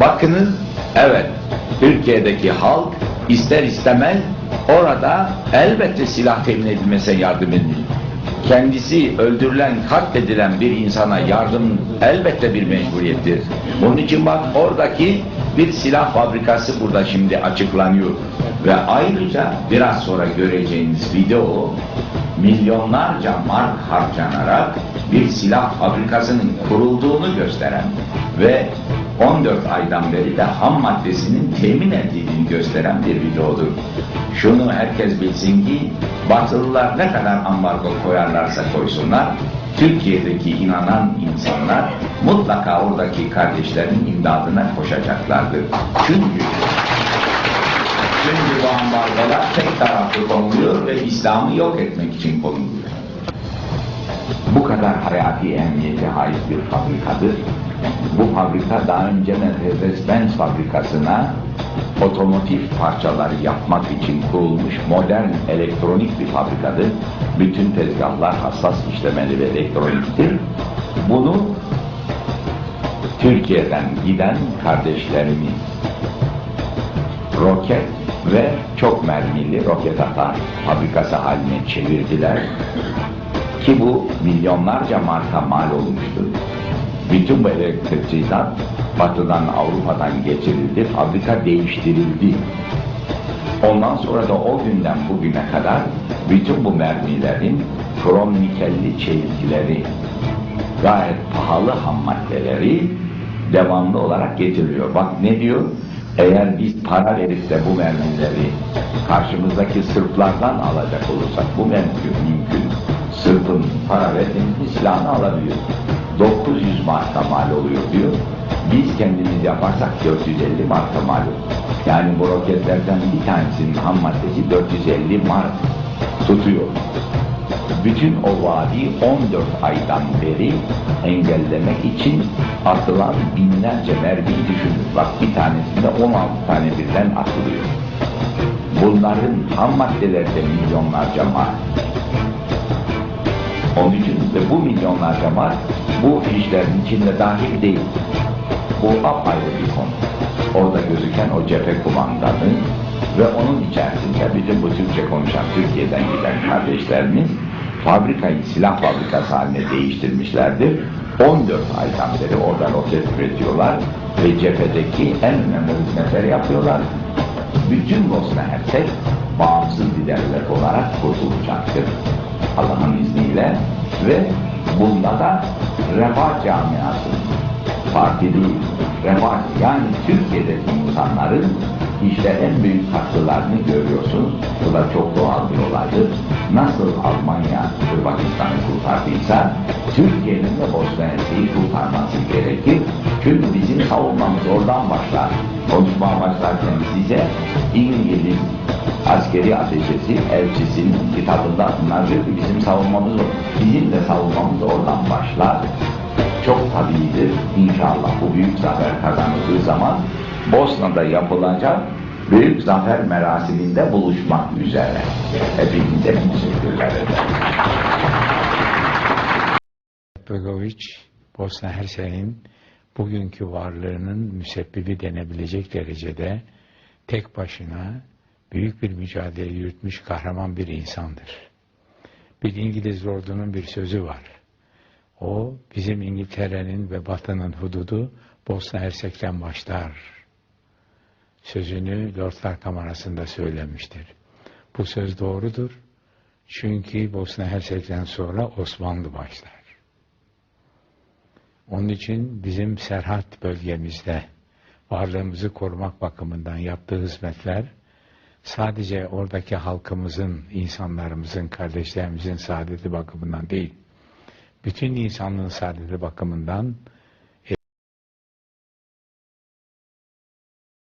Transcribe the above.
Bakınız, evet, Türkiye'deki halk ister istemez orada elbette silah temin edilmesine yardım edin. Kendisi öldürülen, katledilen bir insana yardım elbette bir mecburiyettir. Bunun için bak oradaki bir silah fabrikası burada şimdi açıklanıyor. Ve ayrıca biraz sonra göreceğiniz video milyonlarca mark harcanarak bir silah fabrikasının kurulduğunu gösteren ve 14 aydan beri de ham maddesinin temin edildiğini gösteren bir videodur. Şunu herkes bilsin ki Batılılar ne kadar ambargo koyarlarsa koysunlar Türkiye'deki inanan insanlar mutlaka oradaki kardeşlerinin imdadına koşacaklardır. Çünkü çünkü bu ambargolar tek taraflı konuluyor ve İslam'ı yok etmek için konuluyor. Bu kadar hayati emniyete ait bir fabrikadır. Bu fabrika daha önce Mercedes-Benz fabrikasına otomotiv parçaları yapmak için kurulmuş modern elektronik bir fabrikadır. Bütün tezgahlar hassas işlemeli ve elektroniktir. Bunu Türkiye'den giden kardeşlerimiz roket ve çok mermili roket atar fabrikası haline çevirdiler ki bu milyonlarca marka mal olmuştur. Bütün bu elektrikçiler batıdan Avrupa'dan getirildi, fabrika değiştirildi. Ondan sonra da o günden bugüne kadar bütün bu mermilerin krom nikelli çelikleri, gayet pahalı ham maddeleri devamlı olarak getiriliyor. Bak ne diyor? Eğer biz para verip de bu mermileri karşımızdaki Sırplardan alacak olursak bu mümkün, mümkün. Sırp'ın para verdiğimiz silahını alabiliyor. 900 marka mal oluyor diyor. Biz kendimiz yaparsak 450 marka mal olur. Yani bu roketlerden bir tanesinin ham maddesi 450 mark tutuyor. Bütün o vadi 14 aydan beri engellemek için atılan binlerce mermiyi düşünün. Bak bir tanesinde 16 tane birden atılıyor. Bunların ham maddeleri de milyonlarca mark. Onun için de bu milyonlarca mark bu işlerin içinde dahil değil. Bu apayrı bir konu. Orada gözüken o cephe kumandanı ve onun içerisinde bütün bu Türkçe konuşan Türkiye'den giden kardeşlerimiz fabrikayı silah fabrikası haline değiştirmişlerdir. 14 aydan beri orada roket üretiyorlar ve cephedeki en önemli hizmetleri yapıyorlar. Bütün Bosna Hersek bağımsız bir devlet olarak kurtulacaktır. Allah'ın izniyle ve bunda da refah camiası parti değil, refah yani Türkiye'deki insanların işte en büyük katkılarını görüyorsun. Bu da çok doğal bir olaydır. Nasıl Almanya Hırvatistan'ı kurtardıysa Türkiye'nin de Bosna Hersek'i kurtarması gerekir. Çünkü bizim savunmamız oradan başlar. Konuşmaya başlarken size İngiliz askeri ateşesi elçisinin kitabında bunlar bizim savunmamız o. Bizim de savunmamız oradan başlar. Çok tabiidir. İnşallah bu büyük zafer kazanıldığı zaman Bosna'da yapılacak büyük zafer merasiminde buluşmak üzere. Hepinize teşekkürler ederim. Begoviç, Bosna Hersek'in bugünkü varlığının müsebbibi denebilecek derecede tek başına büyük bir mücadele yürütmüş kahraman bir insandır. Bir İngiliz ordunun bir sözü var. O bizim İngiltere'nin ve Batı'nın hududu Bosna Hersek'ten başlar. Sözünü Lordlar Kamerası'nda söylemiştir. Bu söz doğrudur. Çünkü Bosna Hersek'ten sonra Osmanlı başlar. Onun için bizim Serhat bölgemizde varlığımızı korumak bakımından yaptığı hizmetler sadece oradaki halkımızın, insanlarımızın, kardeşlerimizin saadeti bakımından değil, bütün insanlığın saadeti bakımından